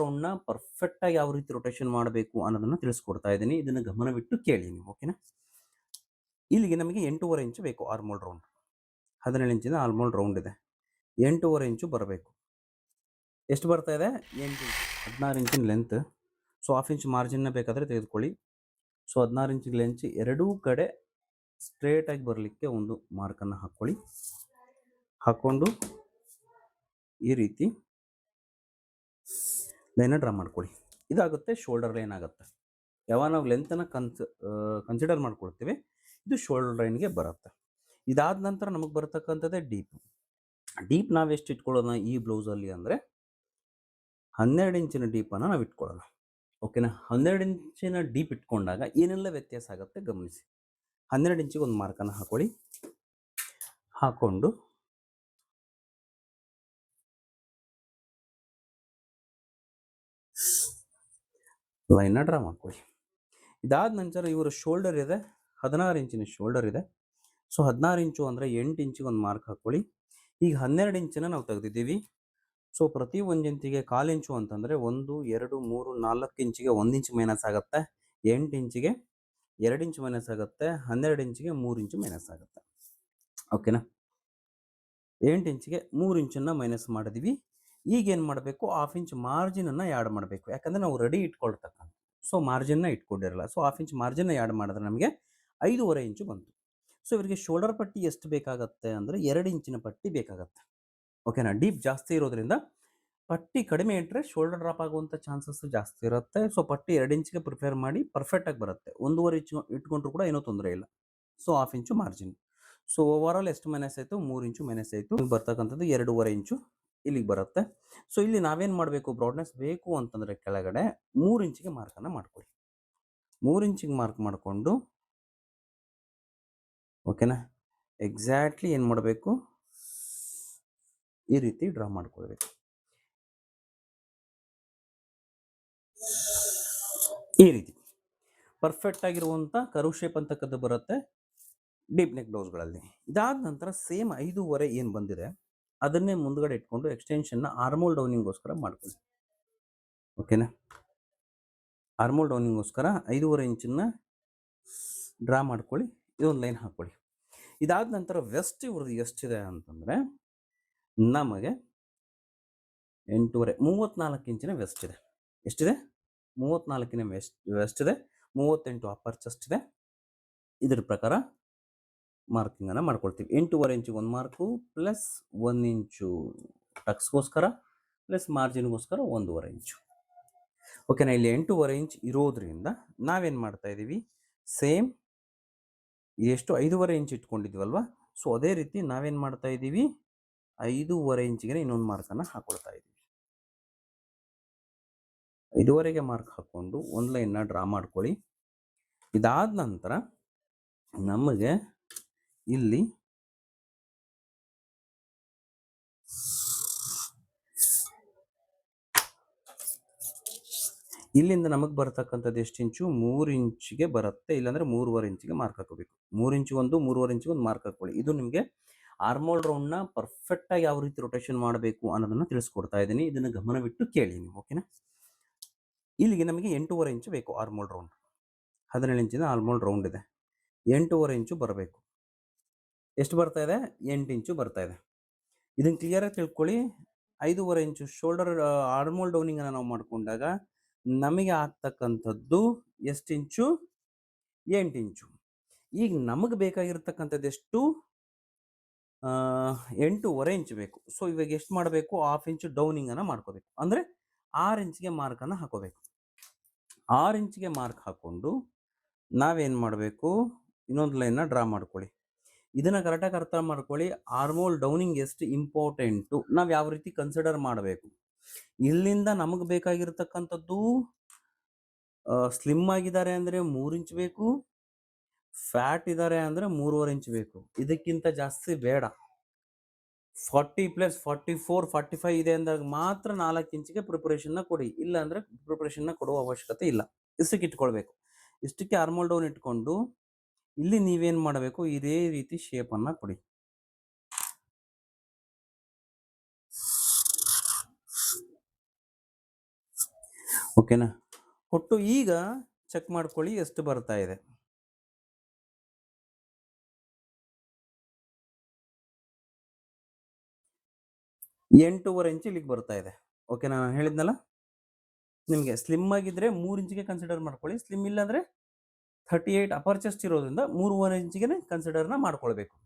ರೌಂಡ್ನ ಪರ್ಫೆಕ್ಟಾಗಿ ಯಾವ ರೀತಿ ರೊಟೇಷನ್ ಮಾಡಬೇಕು ಅನ್ನೋದನ್ನ ತಿಳಿಸ್ಕೊಡ್ತಾ ಇದ್ದೀನಿ. ಇದನ್ನು ಗಮನವಿಟ್ಟು ಕೇಳಿ ನೀವು ಓಕೆನಾ ಇಲ್ಲಿಗೆ ನಮಗೆ ಎಂಟೂವರೆ ಇಂಚು ಬೇಕು ಆರ್ಮೋಲ್ ರೌಂಡ್ ಹದಿನೇಳು ಇಂಚಿನ ಆಲ್ಮೋಲ್ ರೌಂಡ್ ಇದೆ. ಎಂಟೂವರೆ ಇಂಚು ಬರಬೇಕು. ಎಷ್ಟು ಬರ್ತಾ ಇದೆ? ಎಂಟು ಹದಿನಾರು ಇಂಚಿನ ಲೆಂತ್ ಸೊ ಹಾಫ್ ಇಂಚ್ ಮಾರ್ಜಿನ್ನ ಬೇಕಾದರೆ ತೆಗೆದುಕೊಳ್ಳಿ. ಸೊ ಹದಿನಾರು ಇಂಚಿನ ಲೆಂಚ್ ಎರಡೂ ಕಡೆ ಸ್ಟ್ರೇಟಾಗಿ ಬರಲಿಕ್ಕೆ ಒಂದು ಮಾರ್ಕನ್ನು ಹಾಕ್ಕೊಳ್ಳಿ. ಹಾಕ್ಕೊಂಡು ಈ ರೀತಿ ಲೈನ ಡ್ರಾ ಮಾಡ್ಕೊಳ್ಳಿ ಇದಾಗುತ್ತೆ, ಶೋಲ್ಡರ್ ಲೈನ್ ಆಗುತ್ತೆ. ಯಾವಾಗ ನಾವು ಲೆಂತನ್ನು ಕನ್ಸ್ ಕನ್ಸಿಡರ್ ಮಾಡ್ಕೊಳ್ತೀವಿ, ಇದು ಶೋಲ್ಡರ್ ಲೈನ್ಗೆ ಬರುತ್ತೆ. ಇದಾದ ನಂತರ ನಮಗೆ ಬರತಕ್ಕಂಥದ್ದೇ ಡೀಪ್. ಡೀಪ್ ನಾವೆಷ್ಟು ಇಟ್ಕೊಳ್ಳೋಣ ಈ ಬ್ಲೌಸಲ್ಲಿ ಅಂದರೆ, ಹನ್ನೆರಡು ಇಂಚಿನ ಡೀಪನ್ನು ನಾವು ಇಟ್ಕೊಳ್ಳೋಣ. ಓಕೆನಾ? ಹನ್ನೆರಡು ಇಂಚಿನ ಡೀಪ್ ಇಟ್ಕೊಂಡಾಗ ಏನೆಲ್ಲ ವ್ಯತ್ಯಾಸ ಆಗುತ್ತೆ ಗಮನಿಸಿ. ಹನ್ನೆರಡು ಇಂಚಿಗೆ ಒಂದು ಮಾರ್ಕನ್ನು ಹಾಕೊಳ್ಳಿ ಹಾಕ್ಕೊಂಡು ಲೈನ್ನ ಡ್ರಾ ಮಾಡ್ಕೊಳ್ಳಿ. ಇದಾದ ನಂತರ ಇವರ ಶೋಲ್ಡರ್ ಇದೆ, ಹದಿನಾರು ಇಂಚಿನ ಶೋಲ್ಡರ್ ಇದೆ. ಸೊ, ಹದಿನಾರು ಇಂಚು ಅಂದರೆ ಎಂಟು ಇಂಚಿಗೆ ಒಂದು ಮಾರ್ಕ್ ಹಾಕ್ಕೊಳ್ಳಿ. ಈಗ ಹನ್ನೆರಡು ಇಂಚನ್ನ ನಾವು ತೆಗೆದಿದ್ದೀವಿ. ಸೊ, ಪ್ರತಿ ಒಂದು ಇಂಚಿಗೆ ಕಾಲು ಇಂಚು ಅಂತಂದರೆ ಒಂದು, ಎರಡು, ಮೂರು, ನಾಲ್ಕು ಇಂಚಿಗೆ ಒಂದು ಇಂಚು ಮೈನಸ್ ಆಗುತ್ತೆ. ಎಂಟು ಇಂಚಿಗೆ ಎರಡು ಇಂಚು ಮೈನಸ್ ಆಗುತ್ತೆ. ಹನ್ನೆರಡು ಇಂಚಿಗೆ ಮೂರು ಇಂಚು ಮೈನಸ್ ಆಗುತ್ತೆ. ಓಕೆನಾ? ಎಂಟು ಇಂಚಿಗೆ ಮೂರು ಇಂಚನ್ನು ಮೈನಸ್ ಮಾಡಿದ್ವಿ ಈಗ ಏನು ಮಾಡಬೇಕು? ಹಾಫ್ ಇಂಚ್ ಮಾರ್ಜಿನನ್ನು ಆ್ಯಡ್ ಮಾಡಬೇಕು? ಯಾಕಂದರೆ ನಾವು ರೆಡಿ ಇಟ್ಕೊಳ್ತಕ್ಕಂಥ, ಸೊ ಮಾರ್ಜಿನ್ನ ಇಟ್ಕೊಂಡಿರಲ್ಲ. ಸೊ ಹಾಫ್ ಇಂಚ್ ಮಾರ್ಜಿನ್ನ ಆ್ಯಡ್ ಮಾಡಿದ್ರೆ ನಮಗೆ ಐದೂವರೆ ಇಂಚು ಬಂತು. ಸೊ ಇವರಿಗೆ ಶೋಲ್ಡರ್ ಪಟ್ಟಿ ಎಷ್ಟು ಬೇಕಾಗತ್ತೆ ಅಂದರೆ ಎರಡು ಇಂಚಿನ ಪಟ್ಟಿ ಬೇಕಾಗತ್ತೆ. ಓಕೆನಾ? ಡೀಪ್ ಜಾಸ್ತಿ ಇರೋದ್ರಿಂದ ಪಟ್ಟಿ ಕಡಿಮೆ ಇಟ್ಟರೆ ಶೋಲ್ಡರ್ ಡ್ರಾಪ್ ಆಗುವಂಥ ಚಾನ್ಸಸ್ ಜಾಸ್ತಿ ಇರುತ್ತೆ. ಸೊ ಪಟ್ಟಿ ಎರಡು ಇಂಚಿಗೆ ಪ್ರಿಪೇರ್ ಮಾಡಿ ಪರ್ಫೆಕ್ಟಾಗಿ ಬರುತ್ತೆ. ಒಂದೂವರೆ ಇಂಚು ಇಟ್ಕೊಂಡ್ರು ಕೂಡ ಏನೂ ತೊಂದರೆ ಇಲ್ಲ. So half inch margin. So overall ಎಷ್ಟು ಮೈನಸ್ ಆಯಿತು? ಮೂರು ಇಂಚು ಮೈನಸ್ ಆಯಿತು. ಬರ್ತಕ್ಕಂಥದ್ದು ಎರಡೂವರೆ ಇಂಚು ಇಲ್ಲಿಗೆ ಬರುತ್ತೆ. ಸೊ ಇಲ್ಲಿ ನಾವೇನು ಮಾಡಬೇಕು? ಬ್ರಾಡ್ನೆಸ್ ಬೇಕು ಅಂತಂದರೆ ಕೆಳಗಡೆ ಮೂರು ಇಂಚಿಗೆ ಮಾರ್ಕನ್ನು ಮಾಡ್ಕೊಳ್ಳಿ. ಮೂರು ಇಂಚಿಗೆ ಮಾರ್ಕ್ ಮಾಡಿಕೊಂಡು ಓಕೆನಾ ಎಕ್ಸಾಕ್ಟ್ಲಿ ಏನು ಮಾಡಬೇಕು? ಈ ರೀತಿ ಡ್ರಾ ಮಾಡ್ಕೊಳ್ಬೇಕು. ಈ ರೀತಿ. ಪರ್ಫೆಕ್ಟ್ ಆಗಿರುವಂಥ ಕರು ಶೇಪ್ ಅಂತಕ್ಕದ್ದು ಬರುತ್ತೆ. ಡೀಪ್ ನೆಕ್ ಬ್ಲೌಸ್ಗಳಲ್ಲಿ ಇದಾದ ನಂತರ ಸೇಮ್ ಐದೂವರೆ ಏನು ಬಂದಿದೆ? ಅದನ್ನೇ ಮುಂದ್ಗಡೆ ಇಟ್ಕೊಂಡು ಎಕ್ಸ್ಟೆನ್ಷನ್ನ ಆರ್ಮೋಲ್ ಡೌನಿಂಗೋಸ್ಕರ ಮಾಡ್ಕೊಳ್ಳಿ. ಓಕೆನಾ ಆರ್ಮೋಲ್ ಡೌನಿಂಗೋಸ್ಕರ ಐದೂವರೆ ಇಂಚನ್ನ ಡ್ರಾ ಮಾಡ್ಕೊಳ್ಳಿ, ಇದೊಂದು ಲೈನ್ ಹಾಕ್ಕೊಳ್ಳಿ. ಇದಾದ ನಂತರ ವೆಸ್ಟ್ ಇವ್ರದ್ದು ಎಷ್ಟಿದೆ ಅಂತಂದರೆ, ನಮಗೆ ಎಂಟೂವರೆ ಮೂವತ್ತ್ನಾಲ್ಕು ಇಂಚಿನ ವೆಸ್ಟ್ ಇದೆ. ಎಷ್ಟಿದೆ? ಮೂವತ್ತ್ನಾಲ್ಕಿನ ವೆಸ್ಟ್ ವೆಸ್ಟ್ ಇದೆ, ಮೂವತ್ತೆಂಟು ಅಪ್ಪರ್ ಚೆಸ್ಟ್ ಇದೆ. ಇದ್ರ ಪ್ರಕಾರ ಮಾರ್ಕಿಂಗನ್ನು ಮಾಡ್ಕೊಳ್ತೀವಿ. ಎಂಟೂವರೆ ಇಂಚಿಗೆ ಒಂದು ಮಾರ್ಕು ಪ್ಲಸ್ ಒಂದು ಇಂಚು ಟಕ್ಸ್ಗೋಸ್ಕರ ಪ್ಲಸ್ ಮಾರ್ಜಿನ್ಗೋಸ್ಕರ ಒಂದೂವರೆ ಇಂಚು. ಓಕೆನಾ ಇಲ್ಲಿ ಎಂಟೂವರೆ ಇಂಚ್ ಇರೋದ್ರಿಂದ ನಾವೇನು ಮಾಡ್ತಾ ಇದ್ದೀವಿ ಸೇಮ್ ಎಷ್ಟು ಐದೂವರೆ ಇಂಚ್ ಇಟ್ಕೊಂಡಿದ್ವಲ್ವ? ಸೊ ಅದೇ ರೀತಿ ನಾವೇನು ಮಾಡ್ತಾ ಇದ್ದೀವಿ ಐದೂವರೆ ಇಂಚಿಗೆ ಇನ್ನೊಂದು ಮಾರ್ಕನ್ನು ಹಾಕೊಳ್ತಾ ಇದ್ದೀವಿ ಐದೂವರೆಗೆ ಮಾರ್ಕ್ ಹಾಕ್ಕೊಂಡು ಒಂದು ಲೈನ್ನ ಡ್ರಾ ಮಾಡ್ಕೊಳ್ಳಿ. ಇದಾದ ನಂತರ ನಮಗೆ ಇಲ್ಲಿ ಇಲ್ಲಿಂದ ನಮಗೆ ಬರ್ತಕ್ಕಂಥದ್ದು ಎಷ್ಟು ಇಂಚು? ಮೂರು ಇಂಚಿಗೆ ಬರುತ್ತೆ. ಇಲ್ಲಾಂದ್ರೆ ಮೂರುವರೆ ಇಂಚಿಗೆ ಮಾರ್ಕ್ ಹಾಕೋಬೇಕು ಮೂರು ಇಂಚು ಒಂದು, ಮೂರುವರೆ ಇಂಚಿಗೆ ಒಂದು ಮಾರ್ಕ್ ಹಾಕೊಳ್ಳಿ ಇದು ನಿಮಗೆ ಆರ್ಮೋಲ್ ರೌಂಡ್ನ ಪರ್ಫೆಕ್ಟಾಗಿ ಯಾವ ರೀತಿ ರೊಟೇಷನ್ ಮಾಡಬೇಕು ಅನ್ನೋದನ್ನು ತಿಳಿಸ್ಕೊಡ್ತಾ ಇದ್ದೀನಿ. ಇದನ್ನು ಗಮನವಿಟ್ಟು ಕೇಳಿ ನೀವು ಓಕೆನಾ ಇಲ್ಲಿಗೆ ನಮಗೆ ಎಂಟೂವರೆ ಇಂಚು ಬೇಕು ಆರ್ಮೋಲ್ ರೌಂಡ್ ಹದಿನೇಳು ಇಂಚಿನ ಆರ್ಮೋಲ್ ರೌಂಡ್ ಇದೆ. ಎಂಟೂವರೆ ಇಂಚು ಬರಬೇಕು. ಎಷ್ಟು ಬರ್ತಾ ಇದೆ? ಎಂಟು ಇಂಚು ಬರ್ತಾ ಇದೆ. ಇದನ್ನು ಕ್ಲಿಯರಾಗಿ ತಿಳ್ಕೊಳ್ಳಿ. ಐದೂವರೆ ಇಂಚು ಶೋಲ್ಡರ್ ಆರ್ಮೋಲ್ ಡೌನಿಂಗನ್ನು ನಾವು ಮಾಡಿಕೊಂಡಾಗ ನಮಗೆ ಆಗ್ತಕ್ಕಂಥದ್ದು ಎಷ್ಟು ಇಂಚು? ಎಂಟು ಇಂಚು. ಈಗ ನಮಗೆ ಬೇಕಾಗಿರ್ತಕ್ಕಂಥದ್ದು ಎಷ್ಟು? ಎಂಟೂವರೆ ಇಂಚು ಬೇಕು. ಸೊ ಇವಾಗ ಎಷ್ಟು ಮಾಡಬೇಕು? ಹಾಫ್ ಇಂಚು ಡೌನಿಂಗನ್ನು ಮಾಡ್ಕೋಬೇಕು. ಅಂದರೆ ಆರು ಇಂಚಿಗೆ ಮಾರ್ಕನ್ನು ಹಾಕೋಬೇಕು. ಆರು ಇಂಚಿಗೆ ಮಾರ್ಕ್ ಹಾಕ್ಕೊಂಡು ನಾವೇನು ಮಾಡಬೇಕು? ಇನ್ನೊಂದು ಲೈನ್ನ ಡ್ರಾ ಮಾಡ್ಕೊಳ್ಳಿ. ಇದನ್ನು ಕರೆಕ್ಟಾಗಿ ಅರ್ಥ ಮಾಡ್ಕೊಳ್ಳಿ. ಆರ್ಮೋಲ್ ಡೌನಿಂಗ್ ಎಷ್ಟು ಇಂಪಾರ್ಟೆಂಟು ನಾವು ಯಾವ ರೀತಿ ಕನ್ಸಿಡರ್ ಮಾಡಬೇಕು? ಇಲ್ಲಿಂದ ನಮಗೆ ಬೇಕಾಗಿರ್ತಕ್ಕಂಥದ್ದು ಸ್ಲಿಮ್ ಆಗಿದ್ದಾರೆ ಅಂದರೆ ಮೂರು ಇಂಚ್ ಬೇಕು ಫ್ಯಾಟ್ ಇದ್ದಾರೆ ಅಂದರೆ ಮೂರುವರೆ ಇಂಚ್ ಬೇಕು. ಇದಕ್ಕಿಂತ ಜಾಸ್ತಿ ಬೇಡ. Forty plus forty four forty five ಇದೆ ಅಂದಾಗ ಮಾತ್ರ ನಾಲ್ಕು ಇಂಚಿಗೆ ಪ್ರಿಪರೇಷನ್ನ ಕೊಡಿ. ಇಲ್ಲ ಅಂದರೆ ಪ್ರಿಪರೇಷನ್ನ ಕೊಡುವ ಅವಶ್ಯಕತೆ ಇಲ್ಲ. ಇಷ್ಟಕ್ಕೆ ಇಟ್ಕೊಳ್ಬೇಕು. ಇಷ್ಟಕ್ಕೆ ಆರ್ಮೋಲ್ ಡೌನ್ ಇಟ್ಕೊಂಡು ಇಲ್ಲಿ ನೀವೇನು ಮಾಡಬೇಕು? ಇದೇ ರೀತಿ ಶೇಪನ್ನು ಕೊಡಿ. ಓಕೆನಾ ಒಟ್ಟು ಈಗ ಚೆಕ್ ಮಾಡ್ಕೊಳ್ಳಿ ಎಷ್ಟು ಬರ್ತಾ ಇದೆ. ಎಂಟೂವರೆ ಇಂಚ್ ಇಲ್ಲಿಗೆ ಬರ್ತಾ ಇದೆ. ಓಕೆ ನಾನು ಹೇಳಿದ್ನಲ್ಲ? ನಿಮಗೆ ಸ್ಲಿಮ್ ಆಗಿದ್ರೆ ಮೂರು ಇಂಚಿಗೆ ಕನ್ಸಿಡರ್ ಮಾಡ್ಕೊಳ್ಳಿ. ಸ್ಲಿಮ್ ಇಲ್ಲ ಅಂದ್ರೆ ಥರ್ಟಿ ಏಯ್ಟ್ ಅಪರ್ ಚೆಸ್ಟ್ ಇರೋದ್ರಿಂದ ಮೂರುವರೆ ಇಂಚಿಗೆ ಕನ್ಸಿಡರ್ನ ಮಾಡ್ಕೊಳ್ಬೇಕು.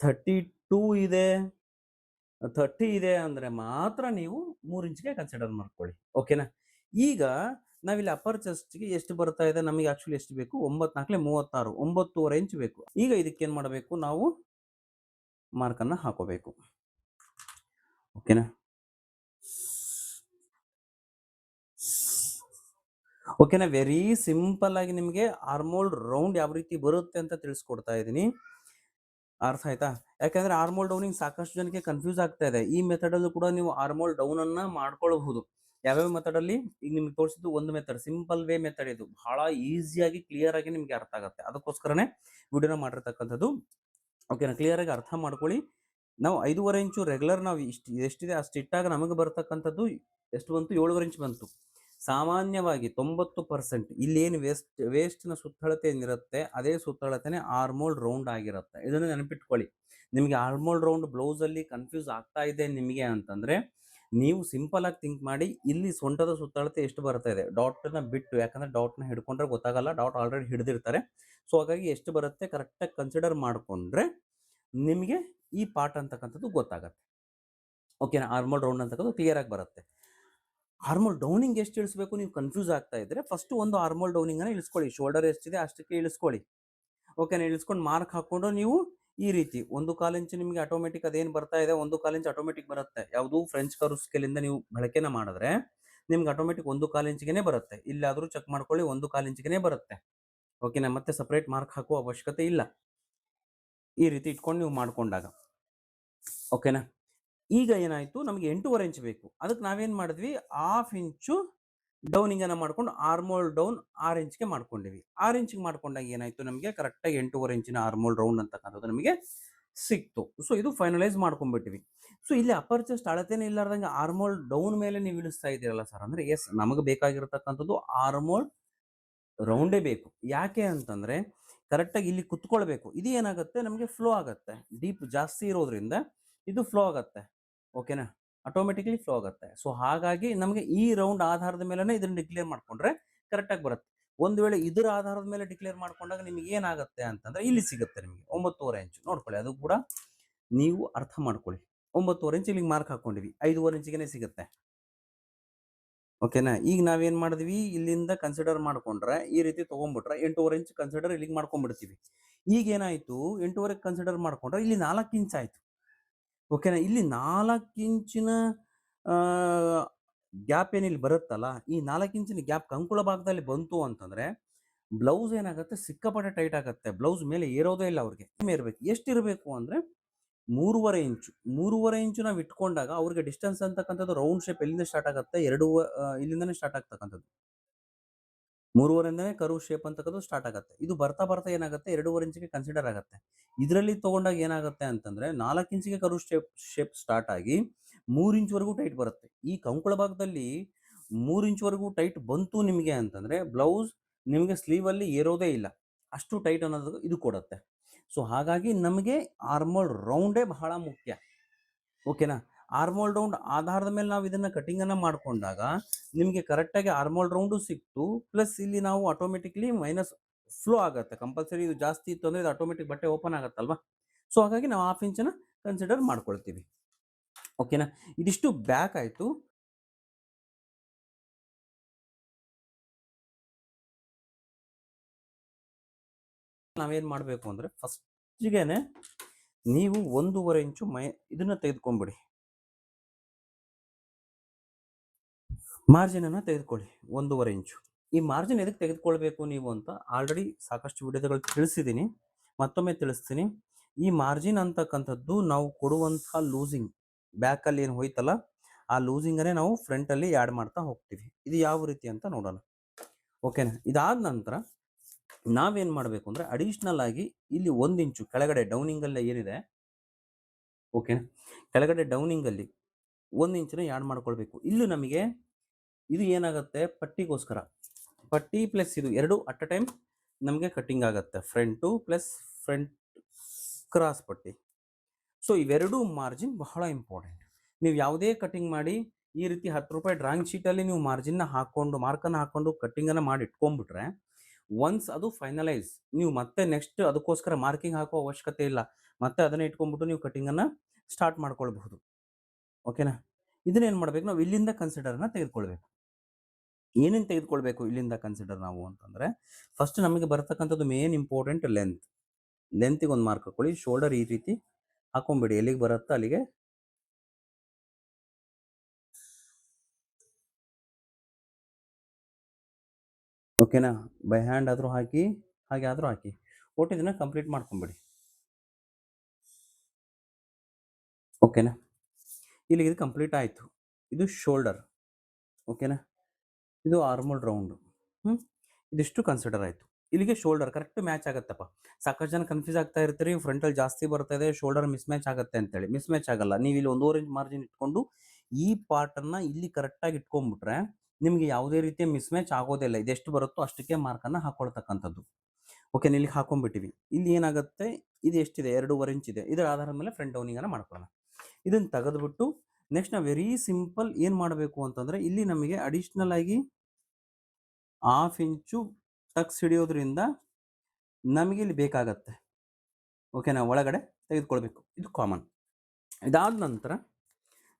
ಥರ್ಟಿ ಟೂ ಇದೆ. ಥರ್ಟಿ ಇದೆ ಅಂದ್ರೆ ಮಾತ್ರ ನೀವು ಮೂರು ಇಂಚಿಗೆ ಕನ್ಸಿಡರ್ ಮಾಡ್ಕೊಳ್ಳಿ. ಓಕೆನಾ ಈಗ ನಾವಿಲ್ಲಿ ಅಪರ್ ಚೆಸ್ಟ್ಗೆ ಎಷ್ಟು ಬರ್ತಾ ಇದೆ? ನಮಗೆ ಆಕ್ಚುಲಿ ಎಷ್ಟು ಬೇಕು? ಒಂಬತ್ತು ನಾಲ್ಕಲೆ ಮೂವತ್ತಾರು, ಒಂಬತ್ತೂವರೆ ಇಂಚ್ ಬೇಕು. ಈಗ ಇದಕ್ಕೆ ಏನು ಮಾಡಬೇಕು? ನಾವು ಮಾರ್ಕನ್ನು ಹಾಕೋಬೇಕು. ಓಕೆನಾ ಓಕೆನಾ? ವೆರಿ ಸಿಂಪಲ್ ಆಗಿ ನಿಮಗೆ ಆರ್ಮೋಲ್ಡ್ ರೌಂಡ್ ಯಾವ ರೀತಿ ಬರುತ್ತೆ ಅಂತ ತಿಳಿಸ್ಕೊಡ್ತಾ ಇದ್ದೀನಿ. ಅರ್ಥ ಆಯ್ತಾ? ಯಾಕಂದ್ರೆ ಆರ್ಮೋಲ್ ಡೌನಿಂಗ್ ಸಾಕಷ್ಟು ಜನಕ್ಕೆ ಕನ್ಫ್ಯೂಸ್ ಆಗ್ತಾ ಇದೆ. ಈ ಮೆಥಡ್ ಅಲ್ಲೂ ಕೂಡ ನೀವು ಆರ್ಮೋಲ್ ಡೌನ್ ಅನ್ನ ಮಾಡ್ಕೊಳ್ಬಹುದು. ಯಾವ್ಯಾವ ಮೆಥಡ್ ಅಲ್ಲಿ? ಈಗ ನಿಮ್ಗೆ ತೋರಿಸಿದ್ದು ಒಂದು ಮೆಥಡ್ ಸಿಂಪಲ್ ವೇ ಮೆಥಡ್ ಇದು. ಬಹಳ ಈಸಿಯಾಗಿ ಕ್ಲಿಯರ್ ಆಗಿ ನಿಮ್ಗೆ ಅರ್ಥ ಆಗುತ್ತೆ. ಅದಕ್ಕೋಸ್ಕರನೇ ವಿಡಿಯೋನ ಮಾಡಿರ್ತಕ್ಕಂಥದ್ದು. ಓಕೆನಾ? ಕ್ಲಿಯರ್ ಆಗಿ ಅರ್ಥ ಮಾಡ್ಕೊಳ್ಳಿ. ನಾವು ಐದೂವರೆ ಇಂಚು ರೆಗ್ಯುಲರ್ ನಾವು ಇಷ್ಟು, ಎಷ್ಟಿದೆ ಅಷ್ಟು ಇಟ್ಟಾಗ ನಮಗೆ ಬರ್ತಕ್ಕಂಥದ್ದು ಎಷ್ಟು ಬಂತು ಏಳುವರೆ ಇಂಚ್ ಬಂತು. ಸಾಮಾನ್ಯವಾಗಿ ತೊಂಬತ್ತು ಪರ್ಸೆಂಟ್ ಇಲ್ಲಿ ಏನು ವೇಸ್ಟ್, ವೇಸ್ಟ್ನ ಸುತ್ತಳತೆ ಏನಿರುತ್ತೆ, ಅದೇ ಸುತ್ತಳತೆನೇ ಆರ್ಮೋಲ್ ರೌಂಡ್ ಆಗಿರುತ್ತೆ. ಇದನ್ನು ನೆನಪಿಟ್ಕೊಳ್ಳಿ. ನಿಮಗೆ ಆರ್ಮೋಲ್ ರೌಂಡ್ ಬ್ಲೌಸ್ ಅಲ್ಲಿ ಕನ್ಫ್ಯೂಸ್ ಆಗ್ತಾ ಇದೆ ನಿಮಗೆ ಅಂತಂದ್ರೆ, ನೀವು ಸಿಂಪಲ್ ಆಗಿ ಥಿಂಕ್ ಮಾಡಿ, ಇಲ್ಲಿ ಸೊಂಟದ ಸುತ್ತಳತೆ ಎಷ್ಟು ಬರ್ತಾ ಇದೆ? ಡಾಟ್ನ ಬಿಟ್ಟು, ಯಾಕಂದ್ರೆ ಡಾಟ್ನ ಹಿಡ್ಕೊಂಡ್ರೆ ಗೊತ್ತಾಗಲ್ಲ, ಡಾಟ್ ಆಲ್ರೆಡಿ ಹಿಡಿದಿರ್ತಾರೆ. ಸೊ, ಹಾಗಾಗಿ ಎಷ್ಟು ಬರುತ್ತೆ ಕರೆಕ್ಟಾಗಿ ಕನ್ಸಿಡರ್ ಮಾಡಿಕೊಂಡ್ರೆ, ನಿಮಗೆ ಈ ಪಾರ್ಟ್ ಅಂತಕ್ಕಂಥದ್ದು ಗೊತ್ತಾಗತ್ತೆ. ಓಕೆನಾ? ಆರ್ಮೋಲ್ ರೌಂಡ್ ಅಂತಕ್ಕಂಥದ್ದು ಕ್ಲಿಯರ್ ಆಗಿ ಬರುತ್ತೆ. ಆರ್ಮೋಲ್ ಡೌನಿಂಗ್ ಎಷ್ಟು ಇಳಿಸ್ಬೇಕು ನೀವು ಕನ್ಫ್ಯೂಸ್ ಆಗ್ತಾ ಇದ್ರೆ ಫಸ್ಟ್ ಒಂದು ಆರ್ಮೋಲ್ ಡೌನಿಂಗ್ ಅನ್ನ ಇಳಿಸ್ಕೊಳ್ಳಿ. ಶೋಲ್ಡರ್ ಎಷ್ಟಿದೆ ಅಷ್ಟಕ್ಕೆ ಇಳಿಸ್ಕೊಳ್ಳಿ. ಓಕೆನಾ ಇಳಿಸ್ಕೊಂಡು ಮಾರ್ಕ್ ಹಾಕೊಂಡು ನೀವು ಈ ರೀತಿ ಒಂದು ಕಾಲು ಇಂಚು ನಿಮಗೆ ಆಟೋಮೆಟಿಕ್ ಅದೇನು ಬರ್ತಾ ಇದೆ, ಒಂದು ಕಾಲಿಂಚ್ ಆಟೋಮೆಟಿಕ್ ಬರುತ್ತೆ. ಯಾವುದು ಫ್ರೆಂಚ್ ಕರು ಸ್ಕೇಲಿಂದ ನೀವು ಬಳಕೆನ ಮಾಡಿದ್ರೆ ನಿಮ್ಗೆ ಆಟೋಮೆಟಿಕ್ ಒಂದು ಕಾಲಿಂಚ್ಗೆನೆ ಬರುತ್ತೆ. ಇಲ್ಲಾದರೂ ಚೆಕ್ ಮಾಡ್ಕೊಳ್ಳಿ, ಒಂದು ಕಾಲಿಂಚ್ಗೆನೆ ಬರುತ್ತೆ. ಓಕೆನಾ ಮತ್ತೆ ಸಪ್ರೇಟ್ ಮಾರ್ಕ್ ಹಾಕುವ ಅವಶ್ಯಕತೆ ಇಲ್ಲ. ಈ ರೀತಿ ಇಟ್ಕೊಂಡು ನೀವು ಮಾಡ್ಕೊಂಡಾಗ. ಓಕೆನಾ ಈಗ ಏನಾಯ್ತು? ನಮಗೆ ಎಂಟೂವರೆ ಇಂಚ್ ಬೇಕು. ಅದಕ್ಕೆ ನಾವೇನ್ ಮಾಡಿದ್ವಿ? ಹಾಫ್ ಇಂಚು ಡೌನಿಂಗ್ ಅನ್ನ ಮಾಡ್ಕೊಂಡು ಆರ್ಮೋಲ್ ಡೌನ್ ಆರು ಇಂಚ್ಗೆ ಮಾಡ್ಕೊಂಡಿವಿ. ಆರು ಇಂಚ್ಗೆ ಮಾಡ್ಕೊಂಡಾಗ ಏನಾಯ್ತು ನಮಗೆ? ಕರೆಕ್ಟಾಗಿ ಎಂಟೂವರೆ ಇಂಚಿನ ಆರ್ಮೋಲ್ ರೌಂಡ್ ಅಂತಕ್ಕಂಥದ್ದು ನಮಗೆ ಸಿಕ್ತು. ಸೊ, ಇದು ಫೈನಲೈಸ್ ಮಾಡ್ಕೊಂಡ್ಬಿಟ್ಟಿವಿ. ಸೊ, ಇಲ್ಲಿ ಅಪರ್ ಚೆಸ್ಟ್ ಅಳತೆನೇ ಇಲ್ಲಾರ್ದಂಗೆ ಆರ್ಮೋಲ್ ಡೌನ್ ಮೇಲೆ ನೀವು ಇಳಿಸ್ತಾ ಇದ್ದೀರಲ್ಲ ಸರ್, ಅಂದ್ರೆ ಎಸ್, ನಮಗೆ ಬೇಕಾಗಿರತಕ್ಕಂಥದ್ದು ಆರ್ಮೋಲ್ ರೌಂಡೇ ಬೇಕು. ಯಾಕೆ ಅಂತಂದ್ರೆ ಕರೆಕ್ಟಾಗಿ ಇಲ್ಲಿ ಕುತ್ಕೊಳ್ಬೇಕು. ಇದು ಏನಾಗುತ್ತೆ? ನಮಗೆ ಫ್ಲೋ ಆಗುತ್ತೆ. ಡೀಪ್ ಜಾಸ್ತಿ ಇರೋದ್ರಿಂದ ಇದು ಫ್ಲೋ ಆಗುತ್ತೆ. ಓಕೆನಾ? ಆಟೋಮೆಟಿಕ್ಲಿ ಫ್ಲೋ ಆಗುತ್ತೆ. ಸೊ, ಹಾಗಾಗಿ ನಮಗೆ ಈ ರೌಂಡ್ ಆಧಾರದ ಮೇಲೆ ಇದನ್ನ ಡಿಕ್ಲೇರ್ ಮಾಡ್ಕೊಂಡ್ರೆ ಕರೆಕ್ಟಾಗಿ ಬರುತ್ತೆ. ಒಂದು ವೇಳೆ ಇದರ ಆಧಾರದ ಮೇಲೆ ಡಿಕ್ಲೇರ್ ಮಾಡ್ಕೊಂಡಾಗ ನಿಮಗೆ ಏನಾಗುತ್ತೆ ಅಂತಂದ್ರೆ ಇಲ್ಲಿ ಸಿಗುತ್ತೆ ನಿಮಗೆ ಒಂಬತ್ತುವರೆ ಇಂಚು. ನೋಡ್ಕೊಳ್ಳಿ, ಅದು ಕೂಡ ನೀವು ಅರ್ಥ ಮಾಡ್ಕೊಳ್ಳಿ. ಒಂಬತ್ತುವರೆ ಇಂಚ್ ಇಲ್ಲಿಗೆ ಮಾರ್ಕ್ ಹಾಕೊಂಡಿವಿ. ಐದೂವರೆ ಇಂಚಿಗೆ ಸಿಗುತ್ತೆ. ಓಕೆನಾ? ಈಗ ನಾವೇನ್ ಮಾಡಿದ್ವಿ? ಇಲ್ಲಿಂದ ಕನ್ಸಿಡರ್ ಮಾಡ್ಕೊಂಡ್ರೆ ಈ ರೀತಿ ತಗೊಂಡ್ಬಿಟ್ರೆ ಎಂಟೂವರೆ ಇಂಚ್ ಕನ್ಸಿಡರ್ ಇಲ್ಲಿಗೆ ಮಾಡ್ಕೊಂಡ್ಬಿಡ್ತೀವಿ. ಈಗ ಏನಾಯ್ತು ಎಂಟೂವರೆ ಕನ್ಸಿಡರ್ ಮಾಡ್ಕೊಂಡ್ರೆ ಇಲ್ಲಿ ನಾಲ್ಕು ಇಂಚ್ ಆಯ್ತು. ಓಕೆನಾ ಇಲ್ಲಿ ನಾಲ್ಕು ಇಂಚಿನ ಗ್ಯಾಪ್ ಏನಿಲ್ಲಿ ಬರುತ್ತಲ್ಲ, ಈ ನಾಲ್ಕು ಇಂಚಿನ ಗ್ಯಾಪ್ ಕಂಕುಳ ಭಾಗದಲ್ಲಿ ಬಂತು ಅಂತಂದ್ರೆ ಬ್ಲೌಸ್ ಏನಾಗುತ್ತೆ, ಸಿಕ್ಕಾಪಟ್ಟೆ ಟೈಟ್ ಆಗುತ್ತೆ. ಬ್ಲೌಸ್ ಮೇಲೆ ಏರೋದೇ ಇಲ್ಲ ಅವ್ರಿಗೆ. ಕಡಿಮೆ ಇರಬೇಕು. ಎಷ್ಟಿರಬೇಕು ಅಂದ್ರೆ, ಮೂರುವರೆ ಇಂಚು. ಮೂರುವರೆ ಇಂಚು ನಾವು ಇಟ್ಕೊಂಡಾಗ ಅವ್ರಿಗೆ ಡಿಸ್ಟೆನ್ಸ್ ಅಂತಕ್ಕಂಥದ್ದು ರೌಂಡ್ ಶೇಪ್ ಎಲ್ಲಿಂದ ಸ್ಟಾರ್ಟ್ ಆಗುತ್ತೆ? ಎರಡು ಇಲ್ಲಿಂದನೇ ಸ್ಟಾರ್ಟ್ ಆಗ್ತಕ್ಕಂಥದ್ದು. ಮೂರುವರೆಯಿಂದನೇ ಕರು ಶೇಪ್ ಅಂತಕ್ಕಂಥದ್ದು ಸ್ಟಾರ್ಟ್ ಆಗುತ್ತೆ. ಇದು ಬರ್ತಾ ಬರ್ತಾ ಏನಾಗುತ್ತೆ? ಎರಡೂವರೆ ಇಂಚಿಗೆ ಕನ್ಸಿಡರ್ ಆಗುತ್ತೆ. ಇದರಲ್ಲಿ ತಗೊಂಡಾಗ ಏನಾಗುತ್ತೆ ಅಂತಂದ್ರೆ, ನಾಲ್ಕು ಇಂಚಿಗೆ ಕರು ಶೇಪ್ ಶೇಪ್ ಸ್ಟಾರ್ಟ್ ಆಗಿ ಮೂರು ಇಂಚ್ವರೆಗೂ ಟೈಟ್ ಬರುತ್ತೆ. ಈ ಕಂಕುಳ ಭಾಗದಲ್ಲಿ ಮೂರು ಇಂಚ್ವರೆಗೂ ಟೈಟ್ ಬಂತು ನಿಮಗೆ ಅಂತಂದ್ರೆ ಬ್ಲೌಸ್ ನಿಮಗೆ ಸ್ಲೀವ್ ಅಲ್ಲಿ ಏರೋದೇ ಇಲ್ಲ. ಅಷ್ಟು ಟೈಟ್ ಅನ್ನೋದು ಇದು ಕೊಡುತ್ತೆ. ಸೊ ಹಾಗಾಗಿ ನಮಗೆ ಆರ್ಮಲ್ ರೌಂಡೇ ಬಹಳ ಮುಖ್ಯ. ಓಕೆನಾ ಆರ್ಮೋಲ್ ರೌಂಡ್ ಆಧಾರದ ಮೇಲೆ ನಾವು ಇದನ್ನ ಕಟಿಂಗ್ ಅನ್ನ ಮಾಡ್ಕೊಂಡಾಗ ನಿಮಗೆ ಕರೆಕ್ಟಾಗಿ ಆರ್ಮೋಲ್ ರೌಂಡು ಸಿಕ್ತು. ಪ್ಲಸ್ ಇಲ್ಲಿ ನಾವು ಆಟೋಮೆಟಿಕ್ಲಿ ಮೈನಸ್ ಫ್ಲೋ ಆಗುತ್ತೆ. ಕಂಪಲ್ಸರಿ ಇದು ಜಾಸ್ತಿ ಇತ್ತು ಅಂದರೆ ಇದು ಆಟೋಮೆಟಿಕ್ ಬಟ್ಟೆ ಓಪನ್ ಆಗುತ್ತಲ್ವಾ? ಸೊ ಹಾಗಾಗಿ ನಾವು ಹಾಫ್ ಇಂಚನ್ನು ಕನ್ಸಿಡರ್ ಮಾಡ್ಕೊಳ್ತೀವಿ. ಓಕೆನಾ ಇದಿಷ್ಟು ಬ್ಯಾಕ್ ಆಯ್ತು. ನಾವೇನು ಮಾಡಬೇಕು ಅಂದ್ರೆ ಫಸ್ಟಿಗೆ ನೀವು ಒಂದೂವರೆ ಇಂಚು ಮೈ ಇದನ್ನು ತೆಗೆದುಕೊಂಡ್ಬಿಡಿ. ಮಾರ್ಜಿನ್ ಅನ್ನ ತೆಗೆದುಕೊಳ್ಳಿ, ಒಂದೂವರೆ ಇಂಚು ಈ ಮಾರ್ಜಿನ್ ಎದಕ್ಕೆ ತೆಗೆದುಕೊಳ್ಬೇಕು ನೀವು ಅಂತ ಆಲ್ರೆಡಿ ಸಾಕಷ್ಟು ವಿಡಿಯೋಗಳು ತಿಳಿಸಿದ್ದೀನಿ ಮತ್ತೊಮ್ಮೆ ತಿಳಿಸ್ತೀನಿ. ಈ ಮಾರ್ಜಿನ್ ಅಂತಕ್ಕಂಥದ್ದು ನಾವು ಕೊಡುವಂತಹ ಲೂಸಿಂಗ್ ಬ್ಯಾಕಲ್ಲಿ ಏನು ಹೋಯ್ತಲ್ಲ, ಆ ಲೂಸಿಂಗನ್ನೇ ನಾವು ಫ್ರಂಟಲ್ಲಿ ಆ್ಯಡ್ ಮಾಡ್ತಾ ಹೋಗ್ತೀವಿ. ಇದು ಯಾವ ರೀತಿ ಅಂತ ನೋಡೋಣ. ಓಕೆನಾ ಇದಾದ ನಂತರ ನಾವೇನು ಮಾಡಬೇಕು ಅಂದ್ರೆ ಅಡಿಷನಲ್ ಆಗಿ ಇಲ್ಲಿ ಒಂದು ಇಂಚು ಕೆಳಗಡೆ ಡೌನಿಂಗ್ ಅಲ್ಲಿ ಏನಿದೆ ಓಕೆನಾ ಕೆಳಗಡೆ ಡೌನಿಂಗ್ ಅಲ್ಲಿ ಒಂದು ಇಂಚನ್ನು ಆ್ಯಡ್ ಮಾಡ್ಕೊಳ್ಬೇಕು. ಇಲ್ಲೂ ನಮಗೆ ಇದು ಏನಾಗುತ್ತೆ? ಪಟ್ಟಿಗೋಸ್ಕರ. ಪಟ್ಟಿ ಪ್ಲಸ್ ಇದು ಎರಡು ಅಟ್ ಅ ಟೈಮ್ ನಮಗೆ ಕಟ್ಟಿಂಗ್ ಆಗುತ್ತೆ. ಫ್ರಂಟು ಪ್ಲಸ್ ಫ್ರಂಟ್ ಕ್ರಾಸ್ ಪಟ್ಟಿ. ಸೊ, ಇವೆರಡೂ ಮಾರ್ಜಿನ್ ಬಹಳ ಇಂಪಾರ್ಟೆಂಟ್. ನೀವು ಯಾವುದೇ ಕಟ್ಟಿಂಗ್ ಮಾಡಿ, ಈ ರೀತಿ ಹತ್ತು ರೂಪಾಯಿ ಡ್ರಾಯಿಂಗ್ ಶೀಟಲ್ಲಿ ನೀವು ಮಾರ್ಜಿನ್ನ ಹಾಕ್ಕೊಂಡು ಮಾರ್ಕನ್ನು ಹಾಕ್ಕೊಂಡು ಕಟ್ಟಿಂಗನ್ನು ಮಾಡಿ ಇಟ್ಕೊಂಡ್ಬಿಟ್ರೆ ಒನ್ಸ್ ಅದು ಫೈನಲೈಸ್ ನೀವು ಮತ್ತೆ ನೆಕ್ಸ್ಟ್ ಅದಕ್ಕೋಸ್ಕರ ಮಾರ್ಕಿಂಗ್ ಹಾಕೋ ಅವಶ್ಯಕತೆ ಇಲ್ಲ. ಮತ್ತೆ ಅದನ್ನೇ ಇಟ್ಕೊಂಡ್ಬಿಟ್ಟು ನೀವು ಕಟ್ಟಿಂಗನ್ನು ಸ್ಟಾರ್ಟ್ ಮಾಡ್ಕೊಳ್ಬಹುದು. ಓಕೆನಾ? ಇದನ್ನೇನು ಮಾಡಬೇಕು? ನಾವು ಇಲ್ಲಿಂದ ಕನ್ಸಿಡರ್ನ ತೆಗೆದುಕೊಳ್ಬೇಕು. ಏನೇನು ತೆಗೆದುಕೊಳ್ಬೇಕು ಇಲ್ಲಿಂದ ಕನ್ಸಿಡರ್ ನಾವು ಅಂತಂದರೆ ಫಸ್ಟ್ ನಮಗೆ ಬರ್ತಕ್ಕಂಥದ್ದು ಮೇನ್ ಇಂಪಾರ್ಟೆಂಟ್ ಲೆಂತ್ ಲೆಂತಿಗೆ ಒಂದು ಮಾರ್ಕ್ ಹಾಕೊಳ್ಳಿ ಶೋಲ್ಡರ್ ಈ ರೀತಿ ಹಾಕೊಂಬಿಡಿ. ಎಲ್ಲಿಗೆ ಬರುತ್ತೋ ಅಲ್ಲಿಗೆ. ಓಕೆನಾ ಬೈ ಹ್ಯಾಂಡ್ ಆದರೂ ಹಾಕಿ, ಹಾಗೆ ಆದರೂ ಹಾಕಿ. ಒಟ್ಟು ಇದನ್ನ ಕಂಪ್ಲೀಟ್ ಮಾಡ್ಕೊಂಬಿಡಿ. ಓಕೆನಾ ಇಲ್ಲಿಗೆ ಇದು ಕಂಪ್ಲೀಟ್ ಆಯಿತು. ಇದು ಶೋಲ್ಡರ್ ಓಕೆನಾ ಇದು ಆರ್ಮಲ್ ರೌಂಡು. ಹ್ಞೂ ಇದಿಷ್ಟು ಕನ್ಸಿಡರ್ ಆಯಿತು. ಇಲ್ಲಿಗೆ ಶೋಲ್ಡರ್ ಕರೆಕ್ಟ್ ಮ್ಯಾಚ್ ಆಗುತ್ತಪ್ಪ. ಸಾಕಷ್ಟು ಜನ ಕನ್ಫ್ಯೂಸ್ ಆಗ್ತಾ ಇರ್ತೀರಿ ಫ್ರಂಟಲ್ಲಿ ಜಾಸ್ತಿ ಬರ್ತಾ ಇದೆ ಶೋಲ್ಡರ್ ಮಿಸ್ ಮ್ಯಾಚ್ ಆಗುತ್ತೆ ಅಂತೇಳಿ. ಮಿಸ್ ಮ್ಯಾಚ್ ಆಗಲ್ಲ. ನೀವು ಇಲ್ಲಿ ಒಂದೂವರೆ ಇಂಚ್ ಮಾರ್ಜಿನ್ ಇಟ್ಕೊಂಡು ಈ ಪಾರ್ಟನ್ನು ಇಲ್ಲಿ ಕರೆಕ್ಟಾಗಿ ಇಟ್ಕೊಂಡ್ಬಿಟ್ರೆ ನಿಮಗೆ ಯಾವುದೇ ರೀತಿಯ ಮಿಸ್ ಮ್ಯಾಚ್ ಆಗೋದಿಲ್ಲ ಇದೆಷ್ಟು ಬರುತ್ತೋ ಅಷ್ಟಕ್ಕೆ ಮಾರ್ಕನ್ನು ಹಾಕೊಳ್ತಕ್ಕಂಥದ್ದು. ಓಕೆ ಇಲ್ಲಿಗೆ ಹಾಕೊಂಡ್ಬಿಟ್ಟಿವಿ. ಇಲ್ಲಿ ಏನಾಗುತ್ತೆ? ಇದು ಎಷ್ಟಿದೆ? ಎರಡೂವರೆ ಇಂಚ್ ಇದೆ. ಇದರ ಆಧಾರದ ಮೇಲೆ ಫ್ರಂಟ್ ಡೌನಿಂಗನ್ನು ಮಾಡ್ಕೊಳ್ಳೋಣ. ಇದನ್ನು ತೆಗೆದುಬಿಟ್ಟು ನೆಕ್ಸ್ಟ್ ನಾವು ವೆರಿ ಸಿಂಪಲ್ ಏನು ಮಾಡಬೇಕು ಅಂತಂದರೆ ಇಲ್ಲಿ ನಮಗೆ ಅಡಿಷ್ನಲ್ ಆಗಿ ಹಾಫ್ ಇಂಚು ಟಕ್ಸ್ ಹಿಡಿಯೋದ್ರಿಂದ ನಮಗೆ ಇಲ್ಲಿ ಬೇಕಾಗತ್ತೆ. ಓಕೆನಾ ಒಳಗಡೆ ತೆಗೆದುಕೊಳ್ಬೇಕು. ಇದು ಕಾಮನ್ ಇದಾದ ನಂತರ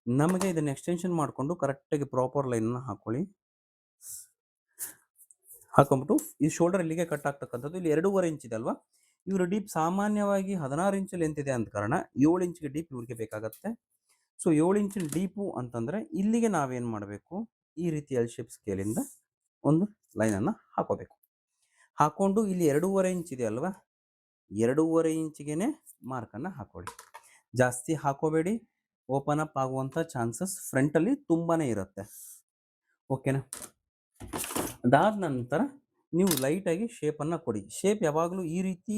ನಮಗೆ ಇದನ್ನು ಎಕ್ಸ್ಟೆನ್ಷನ್ ಮಾಡಿಕೊಂಡು ಕರೆಕ್ಟಾಗಿ ಪ್ರಾಪರ್ ಲೈನನ್ನು ಹಾಕೊಳ್ಳಿ. ಹಾಕೊಂಬಿಟ್ಟು ಈ ಶೋಲ್ಡರ್ ಇಲ್ಲಿಗೆ ಕಟ್ ಆಗ್ತಕ್ಕಂಥದ್ದು ಇಲ್ಲಿ ಎರಡೂವರೆ ಇಂಚ್ ಇದೆ ಅಲ್ವಾ? ಇವರು ಡೀಪ್ ಸಾಮಾನ್ಯವಾಗಿ ಹದಿನಾರು ಇಂಚು ಲೆಂತ್ ಇದೆ ಅಂತ ಕಾರಣ ಏಳು ಇಂಚಿಗೆ ಡೀಪ್ ಇವ್ರಿಗೆ ಬೇಕಾಗತ್ತೆ. ಸೊ ಏಳು ಇಂಚಿನ ಡೀಪು ಅಂತಂದರೆ ಇಲ್ಲಿಗೆ ನಾವೇನು ಮಾಡಬೇಕು? ಈ ರೀತಿ ಎಲ್ ಶೇಪ್ ಸ್ಕೇಲಿಂದ ಒಂದು ಲೈನನ್ನು ಹಾಕೋಬೇಕು. ಹಾಕೊಂಡು ಇಲ್ಲಿ ಎರಡೂವರೆ ಇಂಚ್ ಇದೆ ಅಲ್ವಾ? ಎರಡೂವರೆ ಇಂಚಿಗೆ ಮಾರ್ಕನ್ನು ಹಾಕೊಳ್ಳಿ ಜಾಸ್ತಿ ಹಾಕೋಬೇಡಿ. ಓಪನ್ ಅಪ್ ಆಗುವಂಥ ಚಾನ್ಸಸ್ ಫ್ರಂಟಲ್ಲಿ ತುಂಬಾ ಇರುತ್ತೆ. ಓಕೆನಾ? ಅದಾದ ನಂತರ ನೀವು ಲೈಟಾಗಿ ಶೇಪನ್ನು ಕೊಡಿ. ಶೇಪ್ ಯಾವಾಗಲೂ ಈ ರೀತಿ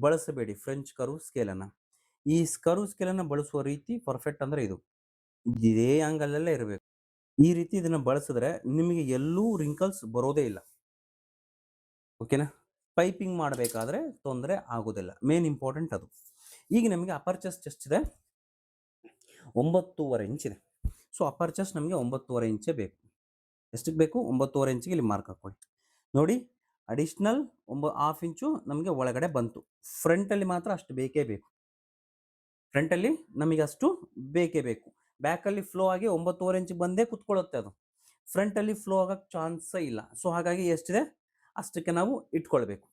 ಬಳಸಬೇಡಿ ಫ್ರೆಂಚ್ ಕರು ಸ್ಕೇಲನ್ನು. ಈ ಕರು ಸ್ಕೇಲನ್ನು ಬಳಸುವ ರೀತಿ ಪರ್ಫೆಕ್ಟ್ ಅಂದರೆ ಇದು. ಇದೇ ಆಂಗಲಲ್ಲೇ ಇರಬೇಕು. ಈ ರೀತಿ ಇದನ್ನು ಬಳಸಿದ್ರೆ ನಿಮಗೆ ಎಲ್ಲೂ ರಿಂಕಲ್ಸ್ ಬರೋದೇ ಇಲ್ಲ. ಓಕೆನಾ ಪೈಪಿಂಗ್ ಮಾಡಬೇಕಾದ್ರೆ ತೊಂದರೆ ಆಗೋದಿಲ್ಲ. ಮೇನ್ ಇಂಪಾರ್ಟೆಂಟ್ ಅದು. ಈಗ ನಮಗೆ ಅಪರ್ಚಸ್ ಎಷ್ಟಿದೆ ಒಂಬತ್ತೂವರೆ ಇಂಚ್ ಇದೆ. ಸೊ ಅಪರ್ ಚೆಸ್ಟ್ ನಮಗೆ ಒಂಬತ್ತೂವರೆ ಇಂಚೇ ಬೇಕು. ಎಷ್ಟಕ್ಕೆ ಬೇಕು? ಒಂಬತ್ತೂವರೆ ಇಂಚಿಗೆ ಇಲ್ಲಿ ಮಾರ್ಕ್ ಹಾಕೊಳ್ಳಿ. ನೋಡಿ ಅಡಿಷ್ನಲ್ ಒಂಬ ಹಾಫ್ ಇಂಚು ನಮಗೆ ಒಳಗಡೆ ಬಂತು. ಫ್ರಂಟಲ್ಲಿ ಮಾತ್ರ ಅಷ್ಟು ಬೇಕೇ ಬೇಕು. ಫ್ರಂಟಲ್ಲಿ ನಮಗೆ ಅಷ್ಟು ಬೇಕೇ ಬೇಕು. ಬ್ಯಾಕಲ್ಲಿ ಫ್ಲೋ ಆಗಿ ಒಂಬತ್ತುವರೆ ಇಂಚ್ ಬಂದೇ ಕುತ್ಕೊಳ್ಳುತ್ತೆ ಅದು. ಫ್ರಂಟಲ್ಲಿ ಫ್ಲೋ ಆಗೋಕ್ಕೆ ಚಾನ್ಸೇ ಇಲ್ಲ. ಸೊ, ಹಾಗಾಗಿ ಎಷ್ಟಿದೆ? ಅಷ್ಟಕ್ಕೆ ನಾವು ಇಟ್ಕೊಳ್ಬೇಕು.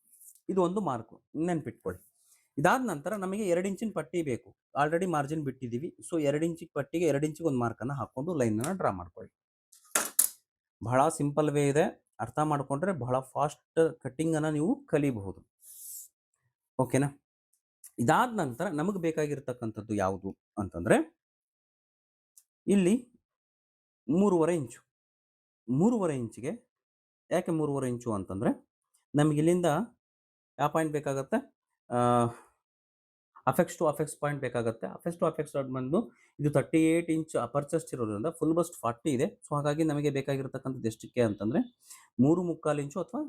ಇದು ಒಂದು ಮಾರ್ಕು. ನೆನ್ಪಿಟ್ಕೊಳ್ಳಿ. ಇದಾದ ನಂತರ ನಮಗೆ ಎರಡು ಇಂಚಿನ ಪಟ್ಟಿ ಬೇಕು. Already margin ಬಿಟ್ಟಿದ್ದೀವಿ. ಸೊ, ಎರಡು ಇಂಚಿಗೆ ಪಟ್ಟಿಗೆ ಎರಡು ಇಂಚಿಗೆ ಒಂದು ಮಾರ್ಕನ್ನು ಹಾಕ್ಕೊಂಡು ಲೈನನ್ನು ಡ್ರಾ ಮಾಡ್ಕೊಳ್ಳಿ. ಬಹಳ ಸಿಂಪಲ್ ವೇ ಇದೆ. ಅರ್ಥ ಮಾಡಿಕೊಂಡ್ರೆ ಬಹಳ ಫಾಸ್ಟ್ ಕಟ್ಟಿಂಗನ್ನು ನೀವು ಕಲಿಬಹುದು. ಓಕೆನಾ? ಇದಾದ ನಂತರ ನಮಗೆ ಬೇಕಾಗಿರ್ತಕ್ಕಂಥದ್ದು ಯಾವುದು ಅಂತಂದರೆ ಇಲ್ಲಿ ಮೂರುವರೆ ಇಂಚು. ಮೂರುವರೆ ಇಂಚಿಗೆ ಯಾಕೆ ಮೂರುವರೆ ಇಂಚು ಅಂತಂದರೆ ನಮಗೆ ಇಲ್ಲಿಂದ ಯಾವ ಪಾಯಿಂಟ್ ಬೇಕಾಗುತ್ತೆ? ಅಫೆಕ್ಸ್ ಟು ಅಫೆಕ್ಸ್ ಪಾಯಿಂಟ್ ಬೇಕಾಗುತ್ತೆ. ಅಫೆಕ್ಸ್ ಟು ಅಫೆಕ್ಸ್ ಬಂದು ಇದು ತರ್ಟಿ ಏಯ್ಟ್ ಇಂಚ್ ಅಪರ್ಚಸ್ಟ್ ಇರೋದ್ರಿಂದ ಫುಲ್ ಬಸ್ಟ್ ಫಾರ್ಟಿ ಇದೆ. ಸೊ ಹಾಗಾಗಿ ನಮಗೆ ಬೇಕಾಗಿರ್ತಕ್ಕಂಥದ್ದು ಎಷ್ಟಕ್ಕೆ ಅಂತಂದರೆ ಮೂರು ಮುಕ್ಕಾಲು ಇಂಚು ಅಥವಾ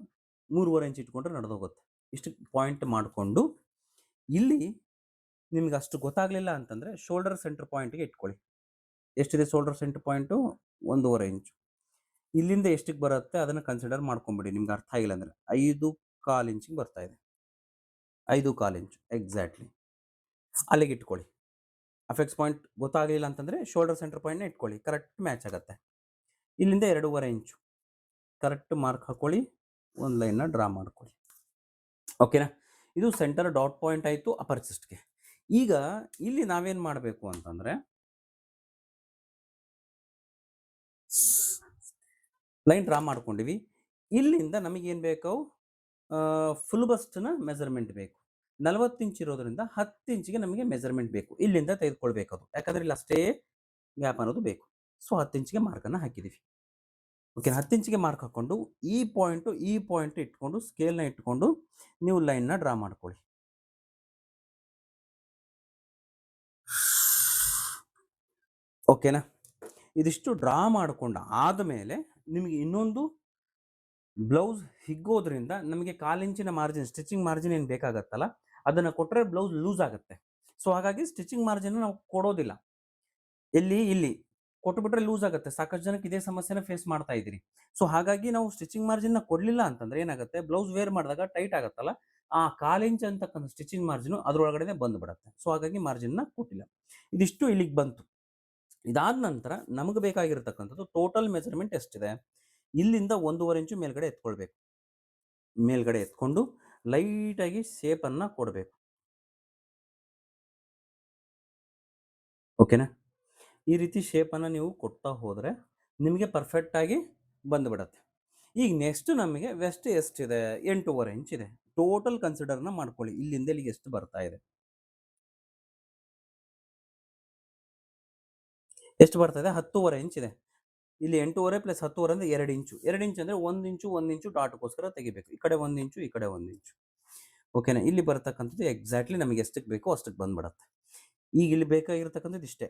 ಮೂರುವರೆ ಇಂಚ್ ಇಟ್ಕೊಂಡ್ರೆ ನಡೆದೋಗುತ್ತೆ. ಇಷ್ಟು ಪಾಯಿಂಟ್ ಮಾಡಿಕೊಂಡು ಇಲ್ಲಿ ನಿಮಗೆ ಅಷ್ಟು ಗೊತ್ತಾಗಲಿಲ್ಲ ಅಂತಂದರೆ ಶೋಲ್ಡರ್ ಸೆಂಟರ್ ಪಾಯಿಂಟ್ಗೆ ಇಟ್ಕೊಳ್ಳಿ. ಎಷ್ಟಿದೆ ಶೋಲ್ಡರ್ ಸೆಂಟರ್ ಪಾಯಿಂಟು ಒಂದೂವರೆ ಇಂಚು ಇಲ್ಲಿಂದ ಎಷ್ಟಕ್ಕೆ ಬರುತ್ತೆ ಅದನ್ನು ಕನ್ಸಿಡರ್ ಮಾಡ್ಕೊಂಬಿಡಿ, ನಿಮ್ಗೆ ಅರ್ಥ ಆಗಿಲ್ಲ ಅಂದರೆ. ಐದು ಕಾಲು ಇಂಚಿಗೆ ಬರ್ತಾ ಇದೆ. ಐದು ಕಾಲು ಇಂಚು ಎಕ್ಸಾಕ್ಟ್ಲಿ ಅಲ್ಲಿಗೆ ಇಟ್ಕೊಳ್ಳಿ. ಅಫೆಕ್ಸ್ ಪಾಯಿಂಟ್ ಗೊತ್ತಾಗಲಿಲ್ಲ ಅಂತಂದರೆ ಶೋಲ್ಡರ್ ಸೆಂಟರ್ ಪಾಯಿಂಟ್ನ ಇಟ್ಕೊಳ್ಳಿ ಕರೆಕ್ಟ್ ಮ್ಯಾಚ್ ಆಗುತ್ತೆ. ಇಲ್ಲಿಂದ ಎರಡೂವರೆ ಇಂಚು ಕರೆಕ್ಟ್ ಮಾರ್ಕ್ ಹಾಕೊಳ್ಳಿ, ಒಂದು ಲೈನ್ನ ಡ್ರಾ ಮಾಡ್ಕೊಳ್ಳಿ. ಓಕೆನಾ ಇದು ಸೆಂಟರ್ ಡಾಟ್ ಪಾಯಿಂಟ್ ಆಯಿತು ಅಪರ್ಚಿಸ್ಟ್ಗೆ ಈಗ ಇಲ್ಲಿ ನಾವೇನು ಮಾಡಬೇಕು ಅಂತಂದರೆ ಲೈನ್ ಡ್ರಾ ಮಾಡ್ಕೊಂಡಿವಿ. ಇಲ್ಲಿಂದ ನಮಗೇನು ಬೇಕು? ಫುಲ್ ಬಸ್ಟ್ನ ಮೆಜರ್ಮೆಂಟ್ ಬೇಕು. ನಲವತ್ತು ಇಂಚ್ ಇರೋದ್ರಿಂದ ಹತ್ತು ಇಂಚಿಗೆ ನಮಗೆ ಮೆಜರ್ಮೆಂಟ್ ಬೇಕು. ಇಲ್ಲಿಂದ ತೆಗೆದುಕೊಳ್ಬೇಕು ಅದು. ಯಾಕಂದರೆ ಇಲ್ಲಿ ಅಷ್ಟೇ ಗ್ಯಾಪ್ ಅನ್ನೋದು ಬೇಕು. ಸೊ ಹತ್ತು ಇಂಚಿಗೆ ಮಾರ್ಕನ್ನು ಹಾಕಿದ್ದೀವಿ ಓಕೆ ಹತ್ತು ಇಂಚಿಗೆ ಮಾರ್ಕ್ ಹಾಕ್ಕೊಂಡು ಈ ಪಾಯಿಂಟು ಈ ಪಾಯಿಂಟ್ ಇಟ್ಕೊಂಡು ಸ್ಕೇಲ್ನ ಇಟ್ಕೊಂಡು ನೀವು ಲೈನ್ನ ಡ್ರಾ ಮಾಡ್ಕೊಳ್ಳಿ. ಓಕೆನಾ ಇದಿಷ್ಟು ಡ್ರಾ ಮಾಡಿಕೊಂಡು ಆದಮೇಲೆ ನಿಮಗೆ ಇನ್ನೊಂದು ಬ್ಲೌಸ್ ಹಿಗ್ಗೋದ್ರಿಂದ ನಮಗೆ ಕಾಲಿಂಚಿನ ಮಾರ್ಜಿನ್ ಸ್ಟಿಚಿಂಗ್ ಮಾರ್ಜಿನ್ ಏನು ಬೇಕಾಗತ್ತಲ್ಲ, ಅದನ್ನು ಕೊಟ್ಟರೆ ಬ್ಲೌಸ್ ಲೂಸ್ ಆಗುತ್ತೆ. ಸೊ ಹಾಗಾಗಿ ಸ್ಟಿಚಿಂಗ್ ಮಾರ್ಜಿನ್ ನಾವು ಕೊಡೋದಿಲ್ಲ. ಎಲ್ಲಿ? ಇಲ್ಲಿ. ಕೊಟ್ಟುಬಿಟ್ರೆ ಲೂಸ್ ಆಗುತ್ತೆ. ಸಾಕಷ್ಟು ಜನಕ್ಕೆ ಇದೇ ಸಮಸ್ಯೆನ ಫೇಸ್ ಮಾಡ್ತಾ ಇದ್ದೀರಿ. ಸೊ ಹಾಗಾಗಿ ನಾವು ಸ್ಟಿಚಿಂಗ್ ಮಾರ್ಜಿನ್ ಕೊಡಲಿಲ್ಲ ಅಂತಂದ್ರೆ ಏನಾಗುತ್ತೆ? ಬ್ಲೌಸ್ ವೇರ್ ಮಾಡಿದಾಗ ಟೈಟ್ ಆಗುತ್ತಲ್ಲ? ಆ ಕಾಲಿಂಚ್ ಅಂತಕ್ಕಂಥ ಸ್ಟಿಚಿಂಗ್ ಮಾರ್ಜಿನ್ ಅದ್ರೊಳಗಡೆ ಬಂದುಬಿಡುತ್ತೆ. ಸೊ ಹಾಗಾಗಿ ಮಾರ್ಜಿನ್ನ ಕೊಟ್ಟಿಲ್ಲ. ಇದಿಷ್ಟು ಇಲ್ಲಿಗೆ ಬಂತು. ಇದಾದ ನಂತರ ನಮಗೆ ಬೇಕಾಗಿರ್ತಕ್ಕಂಥದ್ದು ಟೋಟಲ್ ಮೆಜರ್ಮೆಂಟ್ ಎಷ್ಟಿದೆ? ಇಲ್ಲಿಂದ ಒಂದೂವರೆ ಇಂಚು ಮೇಲ್ಗಡೆ ಎತ್ಕೊಳ್ಬೇಕು. ಮೇಲ್ಗಡೆ ಎತ್ಕೊಂಡು ಲೈಟಾಗಿ ಶೇಪನ್ನು ಕೊಡಬೇಕು. ಓಕೆನಾ ಈ ರೀತಿ ಶೇಪನ್ನು ನೀವು ಕೊಡ್ತಾ ಹೋದರೆ ನಿಮಗೆ ಪರ್ಫೆಕ್ಟಾಗಿ ಬಂದುಬಿಡತ್ತೆ. ಈಗ ನೆಕ್ಸ್ಟ್ ನಮಗೆ ವೆಸ್ಟ್ ಎಷ್ಟಿದೆ? ಎಂಟೂವರೆ ಇಂಚ್ ಇದೆ. ಟೋಟಲ್ ಕನ್ಸಿಡರ್ನ ಮಾಡ್ಕೊಳ್ಳಿ. ಇಲ್ಲಿಂದ ಇಲ್ಲಿಗೆ ಎಷ್ಟು ಬರ್ತಾ ಇದೆ? ಎಷ್ಟು ಬರ್ತಾ ಇದೆ ಹತ್ತೂವರೆ ಇದೆ. ಇಲ್ಲಿ ಎಂಟೂವರೆ ಪ್ಲಸ್ ಹತ್ತುವರೆ ಅಂದರೆ ಎರಡು ಇಂಚು. ಎರಡು ಇಂಚು ಅಂದರೆ ಒಂದು ಇಂಚು ಒಂದು ಇಂಚು ಡಾಟ್ಗೋಸ್ಕರ ತೆಗಿಬೇಕು. ಈ ಕಡೆ ಒಂದು ಇಂಚು, ಈ ಕಡೆ ಒಂದು ಇಂಚು. ಓಕೆನಾ ಇಲ್ಲಿ ಬರ್ತಕ್ಕಂಥದ್ದು ಎಕ್ಸಾಕ್ಟ್ಲಿ ನಮಗೆ ಎಷ್ಟಕ್ಕೆ ಬೇಕೋ ಅಷ್ಟಕ್ಕೆ ಬಂದ್ಬಿಡತ್ತೆ. ಈಗ ಇಲ್ಲಿ ಬೇಕಾಗಿರ್ತಕ್ಕಂಥದ್ದು ಇಷ್ಟೇ.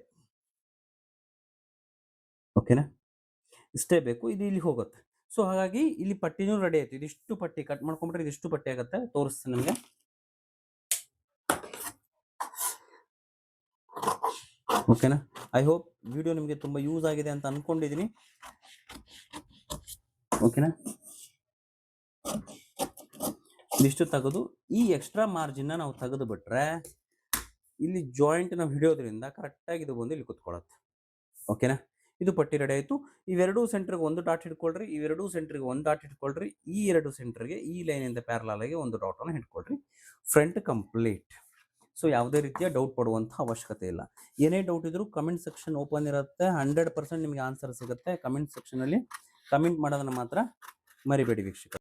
ಓಕೆನಾ ಇಷ್ಟೇ ಬೇಕು. ಇದು ಇಲ್ಲಿ ಹೋಗುತ್ತೆ. ಸೊ ಹಾಗಾಗಿ ಇಲ್ಲಿ ಪಟ್ಟಿನೂ ರೆಡಿ ಆಯ್ತು. ಇದಿಷ್ಟು ಪಟ್ಟಿ ಕಟ್ ಮಾಡ್ಕೊಂಬಿಟ್ರೆ ಇದಿಷ್ಟು ಪಟ್ಟಿ ಆಗುತ್ತೆ. ತೋರಿಸ್ತೀನಿ ನಿಮಗೆ. ಓಕೆನಾ ಐ ಹೋಪ್ ವಿಡಿಯೋ ನಿಮಗೆ ತುಂಬ ಯೂಸ್ ಆಗಿದೆ ಅಂತ ಅಂದ್ಕೊಂಡಿದ್ದೀನಿ ಓಕೆನಾ ಇದಿಷ್ಟು ತೆಗೆದು ಈ ಎಕ್ಸ್ಟ್ರಾ ಮಾರ್ಜಿನ್ನ ನಾವು ತೆಗೆದು ಬಿಟ್ರೆ ಇಲ್ಲಿ ಜಾಯಿಂಟ್ ನಾವು ಹಿಡಿಯೋದ್ರಿಂದ ಕರೆಕ್ಟಾಗಿ ಇದು ಬಂದು ಇಲ್ಲಿ ಕುತ್ಕೊಳ್ಳುತ್ತೆ. ಓಕೆನಾ ಇದು ಪಟ್ಟಿ ರೆಡಿ ಆಯಿತು. ಇವೆರಡೂ ಸೆಂಟ್ರಿಗೆ ಒಂದು ಡಾಟ್ ಹಿಡ್ಕೊಳ್ರಿ, ಇವೆರಡೂ ಸೆಂಟ್ರಿಗೆ ಒಂದು ಡಾಟ್ ಹಿಡ್ಕೊಳ್ರಿ, ಈ ಎರಡು ಸೆಂಟ್ರಿಗೆ ಈ ಲೈನಿಂದ ಆಗಿ ಒಂದು ಡಾಟನ್ನು ಹಿಡ್ಕೊಳ್ರಿ. ಫ್ರಂಟ್ ಕಂಪ್ಲೀಟ್ ಸೊ ಯಾವುದೇ ರೀತಿಯ ಡೌಟ್ ಪಡುವಂಥ ಅವಶ್ಯಕತೆ ಇಲ್ಲ. ಏನೇ ಡೌಟ್ ಇದ್ರೂ ಕಮೆಂಟ್ ಸೆಕ್ಷನ್ ಓಪನ್ ಇರುತ್ತೆ. ಹಂಡ್ರೆಡ್ ಪರ್ಸೆಂಟ್ ನಿಮಗೆ ಆನ್ಸರ್ ಸಿಗುತ್ತೆ. ಕಮೆಂಟ್ ಸೆಕ್ಷನಲ್ಲಿ ಕಮೆಂಟ್ ಮಾಡೋದನ್ನು ಮಾತ್ರ ಮರಿಬೇಡಿ ವೀಕ್ಷಕ